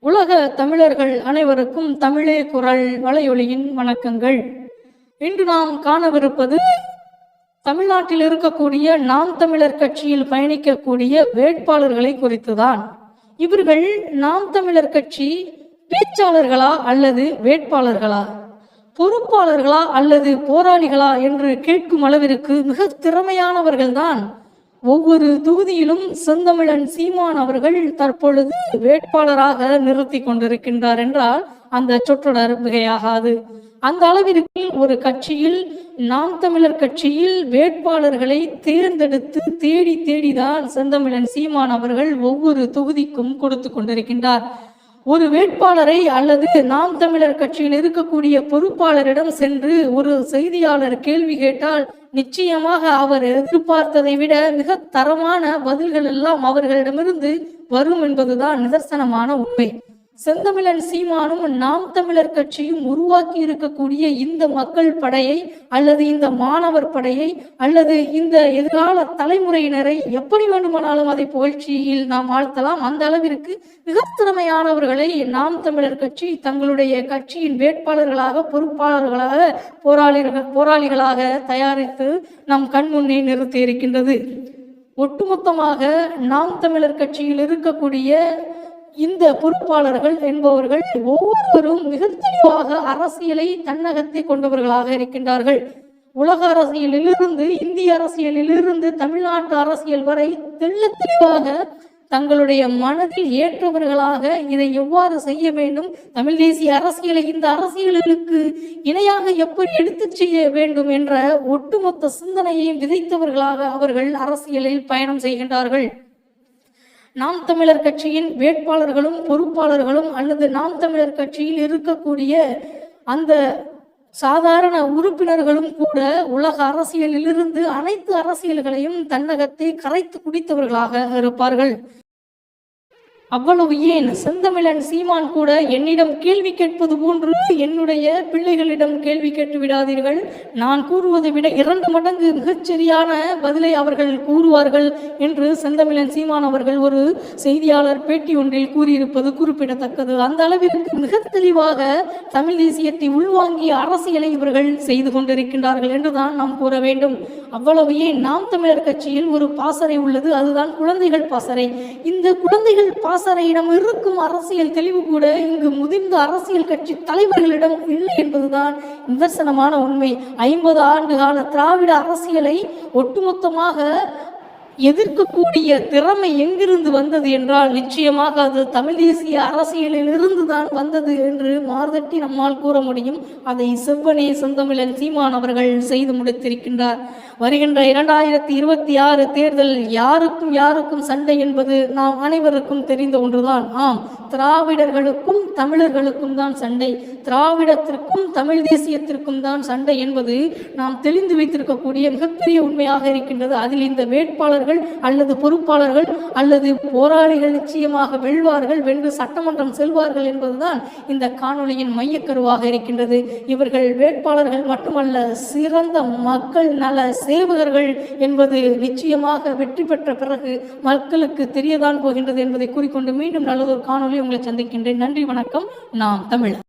உலக தமிழர்கள் அனைவருக்கும் தமிழே குரல் வலையொலியின் வணக்கங்கள். இன்று நாம் காணவிருப்பது தமிழ்நாட்டில் இருக்கக்கூடிய நாம் தமிழர் கட்சியில் பயணிக்கக்கூடிய வேட்பாளர்களை குறித்துதான். இவர்கள் நாம் தமிழர் கட்சி பேச்சாளர்களா அல்லது வேட்பாளர்களா? பொறுப்பாளர்களா அல்லது போராளிகளா என்று கேட்கும் அளவிற்கு மிக திறமையானவர்கள்தான் ஒவ்வொரு தொகுதியிலும் செந்தமிழன் சீமான் அவர்கள் தற்பொழுது வேட்பாளராக நிறுத்தி கொண்டிருக்கின்றார் என்றால் அந்த சொற்றொடர் மிகையாகாது. அந்த அளவிற்கு ஒரு கட்சியில் நாம் தமிழர் கட்சியில் வேட்பாளர்களை தேர்ந்தெடுத்து தேடி தேடிதான் செந்தமிழன் சீமான் அவர்கள் ஒவ்வொரு தொகுதிக்கும் கொடுத்து கொண்டிருக்கின்றார். ஒரு வேட்பாளரை அல்லது நாம் தமிழர் கட்சியில் இருக்கக்கூடிய பொறுப்பாளரிடம் சென்று ஒரு செய்தியாளர் கேள்வி கேட்டால் நிச்சயமாக அவர் எதிர்பார்த்ததை விட மிக தரமான பதில்கள் எல்லாம் அவர்களிடமிருந்து வரும் என்பதுதான் நிதர்சனமான உண்மை. செந்தமிழன் சீமானும் நாம் தமிழர் கட்சியும் உருவாக்கி இருக்கக்கூடிய இந்த மக்கள் படையை அல்லது இந்த மாணவர் படையை அல்லது இந்த எதிர்கால தலைமுறையினரை எப்படி வேண்டுமானாலும் அதை புகழ்ச்சியில் நாம் ஆழ்த்தலாம் அந்த அளவிற்கு மிக திறமையானவர்களை நாம் தமிழர் கட்சி தங்களுடைய கட்சியின் வேட்பாளர்களாக பொறுப்பாளர்களாக போராளிகள் போராளிகளாக தயாரித்து நம் கண்முன்னே நிறுத்தி இருக்கின்றது. ஒட்டுமொத்தமாக நாம் தமிழர் கட்சியில் இருக்கக்கூடிய இந்த பொறுப்பாளர்கள் என்பவர்கள் ஒவ்வொருவரும் மிக தெளிவாக அரசியலை தன்னகத்தை கொண்டவர்களாக இருக்கின்றார்கள். உலக அரசியலிலிருந்து இந்திய அரசியலிலிருந்து தமிழ்நாட்டு அரசியல் வரை தெள்ள தெளிவாக தங்களுடைய மனதில் ஏற்றவர்களாக இதை எவ்வாறு செய்ய வேண்டும்? தமிழ் தேசிய அரசியலை இந்த அரசியல்களுக்கு இணையாக எப்படி எடுத்துச் செய்ய வேண்டும் என்ற ஒட்டுமொத்த சிந்தனையையும் விதைத்தவர்களாக அவர்கள் அரசியலில் பயணம் செய்கின்றார்கள். நாம் தமிழர் கட்சியின் வேட்பாளர்களும் பொறுப்பாளர்களும் அல்லது நாம் தமிழர் கட்சியில் இருக்கக்கூடிய அந்த சாதாரண உறுப்பினர்களும் கூட உலக அரசியலிலிருந்து அனைத்து அரசியல்களையும் தன்னகத்தை கரைத்து குடித்தவர்களாக இருப்பார்கள். அவ்வளவு ஏன்? செந்தமிழன் சீமான் கூட என்னிடம் கேள்வி கேட்பது போன்று என்னுடைய பிள்ளைகளிடம் கேள்வி கேட்டு விடாதீர்கள். நான் கூறுவதை விட இரண்டு மடங்கு மிகச்சரியான பதிலை அவர்கள் கூறுவார்கள் என்று செந்தமிழன் சீமான் அவர்கள் ஒரு செய்தியாளர் பேட்டி ஒன்றில் கூறியிருப்பது குறிப்பிடத்தக்கது. அந்த அளவிற்கு மிக தெளிவாக தமிழ் தேசியத்தை உள்வாங்கிய அரசியலை இவர்கள் செய்து கொண்டிருக்கின்றார்கள் என்றுதான் நாம் கூற வேண்டும். அவ்வளவு ஏன்? நாம் தமிழர் கட்சியில் ஒரு பாசறை உள்ளது அதுதான் குழந்தைகள் பாசறை. இந்த குழந்தைகள் அரசரையிடம் இருக்கும் அரசியல் தெளிவு கூட இங்கு முதிர்ந்த அரசியல் கட்சி தலைவர்களிடம் இல்லை என்பதுதான் நிதர்சனமான உண்மை. ஐம்பது ஆண்டு கால திராவிட அரசியலை ஒட்டுமொத்தமாக எதிர்க்கக்கூடிய திறமை எங்கிருந்து வந்தது என்றால் நிச்சயமாக அது தமிழ் தேசிய அரசியலில் இருந்து தான் வந்தது என்று மார்தட்டி நம்மால் கூற முடியும். அதை செவ்வனே செந்தமிழன் சீமான் அவர்கள் செய்து முடித்திருக்கின்றார். வருகின்ற இரண்டாயிரத்தி இருபத்தி ஆறு தேர்தல் யாருக்கும் யாருக்கும் சண்டை என்பது நாம் அனைவருக்கும் தெரிந்த ஒன்றுதான். ஆம் திராவிடர்களுக்கும் தமிழர்களுக்கும் தான் சண்டை. திராவிடத்திற்கும் தமிழ் தேசியத்திற்கும் தான் சண்டை என்பது நாம் தெளிந்து வைத்திருக்கக்கூடிய மிகப்பெரிய உண்மையாக இருக்கின்றது. அதில் இந்த வேட்பாளர்கள் அல்லது பொறுப்பாளர்கள் அல்லது போராளிகள் நிச்சயமாக வெல்வார்கள் வென்று சட்டமன்றம் செல்வார்கள் என்பதுதான் இந்த காணொளியின் மையக்கருவாக இருக்கின்றது. இவர்கள் வேட்பாளர்கள் மட்டுமல்ல சிறந்த மக்கள் நல சேவகர்கள் என்பது நிச்சயமாக வெற்றி பெற்ற பிறகு மக்களுக்கு தெரியதான் போகின்றது என்பதை கூறிக்கொண்டு மீண்டும் நல்லதொரு காணொலி உங்களை சந்திக்கின்றேன். நன்றி வணக்கம். நாம் தமிழர்.